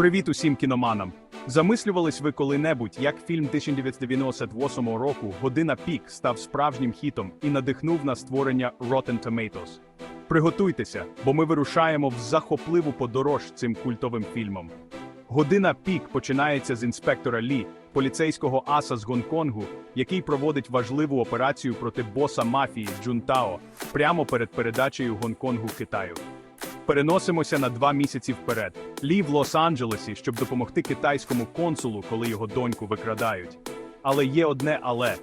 Привіт усім кіноманам! Замислювались ви коли-небудь, як фільм 1998 року Година пік став справжнім хітом і надихнув на створення Rotten Tomatoes? Приготуйтеся, бо ми вирушаємо в захопливу подорож цим культовим фільмом. Година пік починається з інспектора Лі, поліцейського аса з Гонконгу, який проводить важливу операцію проти боса мафії Джунтао прямо перед передачею Гонконгу Китаю. Переносимося на два місяці вперед. Лі в Лос-Анджелесі, щоб допомогти китайському консулу, коли його доньку викрадають. Але є одне але.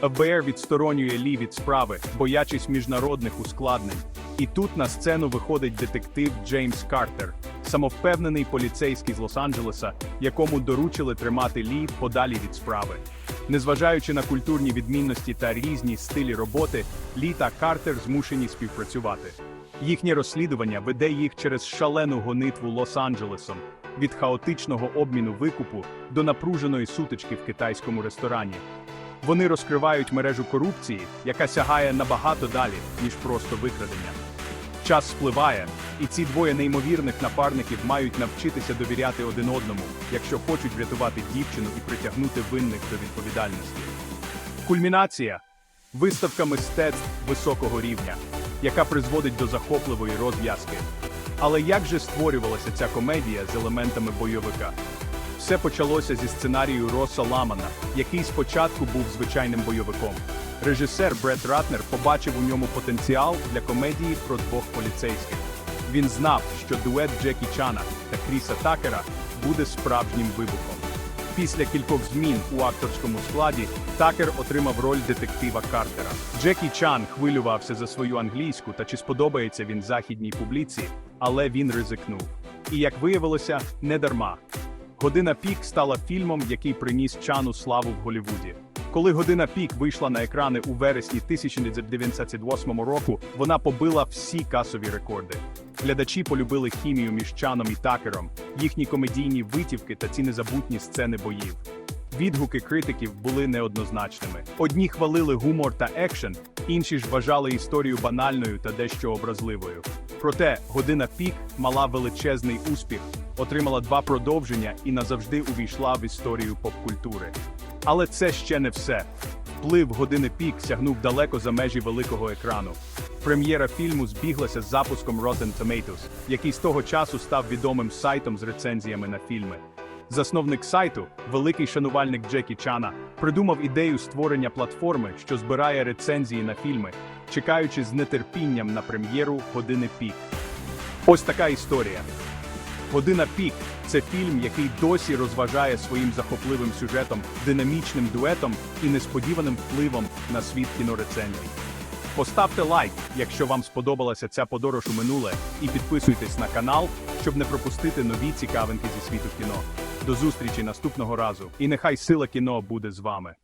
ФБР відсторонює Лі від справи, боячись міжнародних ускладнень. І тут на сцену виходить детектив Джеймс Картер, самовпевнений поліцейський з Лос-Анджелеса, якому доручили тримати Лі подалі від справи. Незважаючи на культурні відмінності та різні стилі роботи, Лі та Картер змушені співпрацювати. Їхнє розслідування веде їх через шалену гонитву Лос-Анджелесом від хаотичного обміну викупу до напруженої сутички в китайському ресторані. Вони розкривають мережу корупції, яка сягає набагато далі, ніж просто викрадення. Час спливає, і ці двоє неймовірних напарників мають навчитися довіряти один одному, якщо хочуть врятувати дівчину і притягнути винних до відповідальності. Кульмінація виставка мистецтв високого рівня, яка призводить до захопливої розв'язки. Але як же створювалася ця комедія з елементами бойовика? Все почалося зі сценарію Роса Ламана, який спочатку був звичайним бойовиком. Режисер Бред Ратнер побачив у ньому потенціал для комедії про двох поліцейських. Він знав, що дует Джекі Чана та Кріса Такера буде справжнім вибухом. Після кількох змін у акторському складі Такер отримав роль детектива Картера. Джекі Чан хвилювався за свою англійську та чи сподобається він західній публіці, але він ризикнув. І як виявилося, не дарма. Година пік стала фільмом, який приніс Чану славу в Голлівуді. Коли година пік вийшла на екрани у вересні 1998 року, вона побила всі касові рекорди. Глядачі полюбили хімію між Чаном і Такером, їхні комедійні витівки та ці незабутні сцени боїв. Відгуки критиків були неоднозначними. Одні хвалили гумор та екшен, інші ж вважали історію банальною та дещо образливою. Проте година пік мала величезний успіх, отримала два продовження і назавжди увійшла в історію попкультури. Але це ще не все. Вплив години пік сягнув далеко за межі великого екрану. Прем'єра фільму збіглася з запуском Rotten Tomatoes, який з того часу став відомим сайтом з рецензіями на фільми. Засновник сайту, великий шанувальник Джекі Чана, придумав ідею створення платформи, що збирає рецензії на фільми, чекаючи з нетерпінням на прем'єру години пік. Ось така історія. Година пік це фільм, який досі розважає своїм захопливим сюжетом, динамічним дуетом і несподіваним впливом на світ кінорецензій. Поставте лайк, якщо вам сподобалася ця подорож у минуле, і підписуйтесь на канал, щоб не пропустити нові цікавинки зі світу кіно. До зустрічі наступного разу, і нехай сила кіно буде з вами.